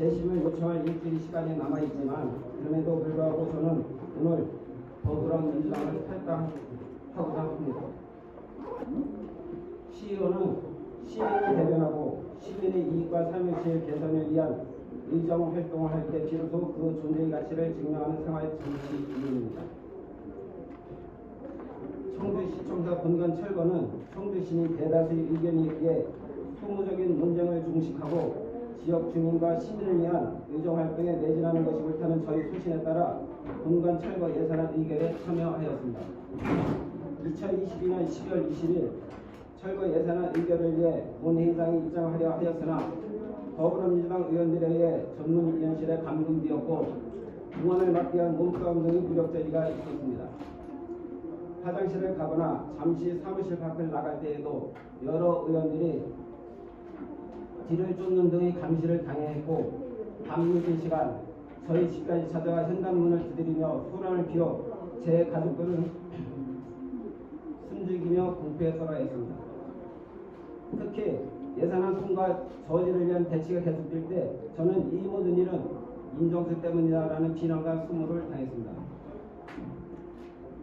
재심을 요청할 일주일 시간이 남아있지만 그럼에도 불구하고 저는 오늘 더불어 민주당을 탈당하고자 합니다. 시의원은 시민을 대변하고 시민의 이익과 삶의 질 개선을 위한 의정 활동을 할 때 비로소 그 존재의 가치를 증명하는 생활 정치인입니다. 청주시청사 본관 철거는 청주시민 대다수의 의견에 의해 소모적인 논쟁을 중식하고 지역 주민과 시민을 위한 의정 활동에 매진하는 것이 옳다는 저희 소신에 따라 본관 철거 예산안 의결에 참여하였습니다. 2022년 12월 20일 철거 예산안 의결을 위해 본회의장에 입장하려 하였으나 더불어민주당 의원들에 의해 전문위원실에 감금되었고 응원을 막기 위한 몸싸움 등의 무력제리가 있었습니다. 화장실을 가거나 잠시 사무실 밖을 나갈 때에도 여러 의원들이 뒤를 쫓는 등의 감시를 당해했고 밤늦은 시간 저희 집까지 찾아와 현관문을 두드리며 소란을 피워 제 가족들은 숨죽이며 공포에 떨어했습니다. 특히 예산안 통과 저지를 위한 대치가 계속될 때 저는 이 모든 일은 임정수 때문이다라는 비난과 수모를 당했습니다.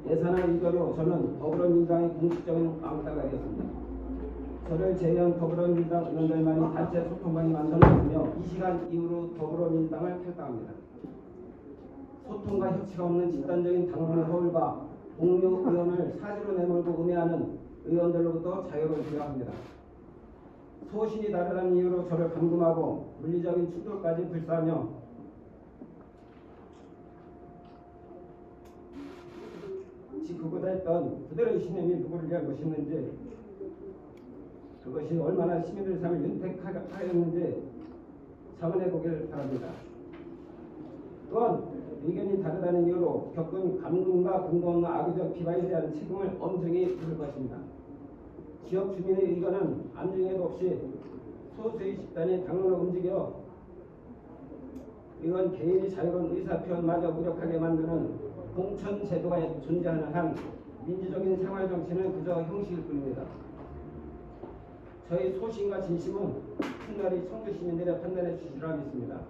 예산안 의결로 저는 더불어민주당의 공식적인 왕따가 되었습니다. 저를 제외한 더불어민주당 의원들만이 단체 소통방이 만들어졌으며 이 시간 이후로 더불어민주당을 탈당합니다. 소통과 협치가 없는 집단적인 당론의 허울과 동료 의원을 사지로 내몰고 음해하는 의원들로부터 자유를 주려 합니다. 소신이 다르다는 이유로 저를 감금하고 물리적인 충돌까지 불사하며 지 그보다 했던 그대로의 신념이 누구를 위한 것이었는지 그것이 얼마나 시민들의 삶을 윤택하였는지 자문해 보길 바랍니다. 또한 의견이 다르다는 이유로 겪은 감금과 공공과 악의적 비방에 대한 책임을 엄중히 물을 것입니다. 지역 주민의 의견은 안중에도 없이 소수의 집단이 당론을 움직여 이건 개인이 자유로운 의사표현마저 무력하게 만드는 공천 제도가 존재하는 한 민주적인 생활 정치는 그저 형식일 뿐입니다. 저희 소신과 진심은 훗날이 청주 시민들의 판단해 주시리라 믿습니다.